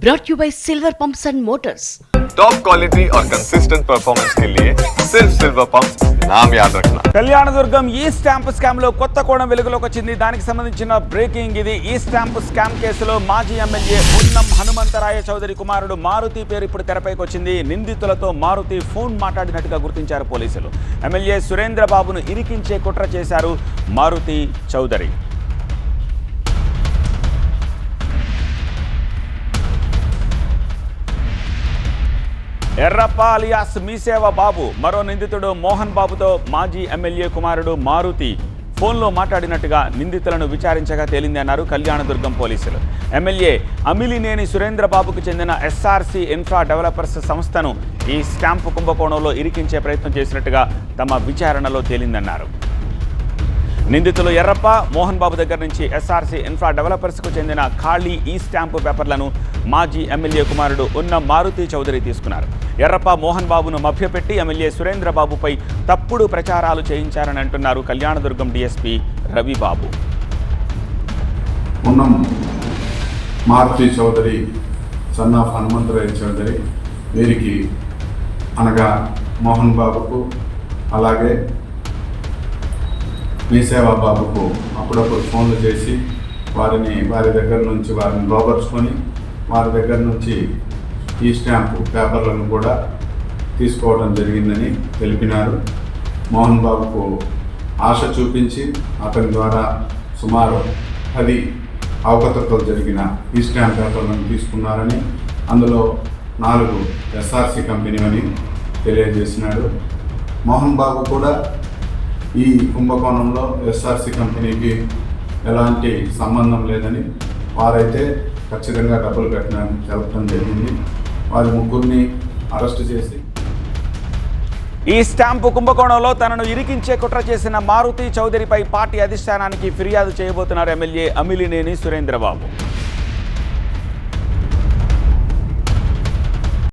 brought you by Silver Pumps and Motors. Top quality और consistent performance के लिए सिर्फ सिल्वर पंप नाम याद रखना కళ్యాణదుర్గం ఈ స్టాంప్ స్కామ్ లో కొత్త కోణం వెలుగులోకి వచ్చింది దానికి సంబంధించిన బ్రేకింగ్ ఇది ఈ స్టాంప్ స్కామ్ కేసులో మాజీ ఎమ్మెల్యే ఉన్నం హనుమంతరాయ చౌదరి కుమారుడు మారుతి పేరు ఇప్పుడు తెరపైకి వచ్చింది నిందితులతో మారుతి ఫోన్ మాట్లాడినట్టుగా గుర్తించారు పోలీసులు ఎమ్మెల్యే సురేంద్ర బాబును ఇరికించే కుట్ర చేశారు మారుతి చౌదరి ఎర్రపాలియాస్ అలియాస్ మీసేవ బాబు మరో నిందితుడు మోహన్ బాబుతో మాజీ ఎమ్మెల్యే కుమారుడు మారుతి ఫోన్లో మాట్లాడినట్టుగా నిందితులను విచారించగా తేలిందన్నారు కళ్యాణదుర్గం పోలీసులు. ఎమ్మెల్యే అమిలినేని సురేంద్రబాబుకు చెందిన ఎస్ఆర్సి ఇన్ఫ్రా డెవలపర్స్ సంస్థను ఈ స్టాంపు కుంభకోణంలో ఇరికించే ప్రయత్నం చేసినట్టుగా తమ విచారణలో తేలిందన్నారు. నిందితులు ఎర్రప్ప మోహన్ బాబు దగ్గర నుంచి ఎస్ఆర్సీ ఇన్ఫ్రా డెవలపర్స్కు చెందిన ఖాళీ ఈ స్టాంపు పేపర్లను మాజీ ఎమ్మెల్యే కుమారుడు ఉన్న మారుతి చౌదరి తీసుకున్నారు. ఎర్రప్ప మోహన్ బాబును మభ్యపెట్టి ఎమ్మెల్యే సురేంద్ర బాబుపై తప్పుడు ప్రచారాలు చేయించారని అంటున్నారు Kalyandurgam DSP Ravibabu. Maruti Chowdary son of Chowdary వీరికి అనగా మోహన్ బాబుకు అలాగే మీసేవా బాబుకు అప్పుడప్పుడు ఫోన్లు చేసి వారిని వారి దగ్గర నుంచి వారిని లోపరుచుకొని వారి దగ్గర నుంచి ఈ స్టాంపు పేపర్లను కూడా తీసుకోవడం జరిగిందని తెలిపినారు. మోహన్ బాబుకు ఆశ చూపించి అతని ద్వారా సుమారు పది అవకతవకలు జరిగిన ఈ స్టాంప్ పేపర్లను తీసుకున్నారని అందులో నాలుగు ఎస్ఆర్సి కంపెనీ అని తెలియజేసినాడు. మోహన్ బాబు కూడా ఈ కుంభకోణంలో ఎస్ఆర్సి కంపెనీకి ఎలాంటి సంబంధం లేదని వారైతే ఖచ్చితంగా డబ్బులు కట్టినని తెలపడం జరిగింది. వారి ముగ్గురిని అరెస్ట్ చేసి ఈ స్టాంపు కుంభకోణంలో తనను ఇరికించే కుట్ర చేసిన మారుతి చౌదరిపై పార్టీ అధిష్టానానికి ఫిర్యాదు చేయబోతున్నారు ఎమ్మెల్యే అమిలినేని సురేంద్రబాబు.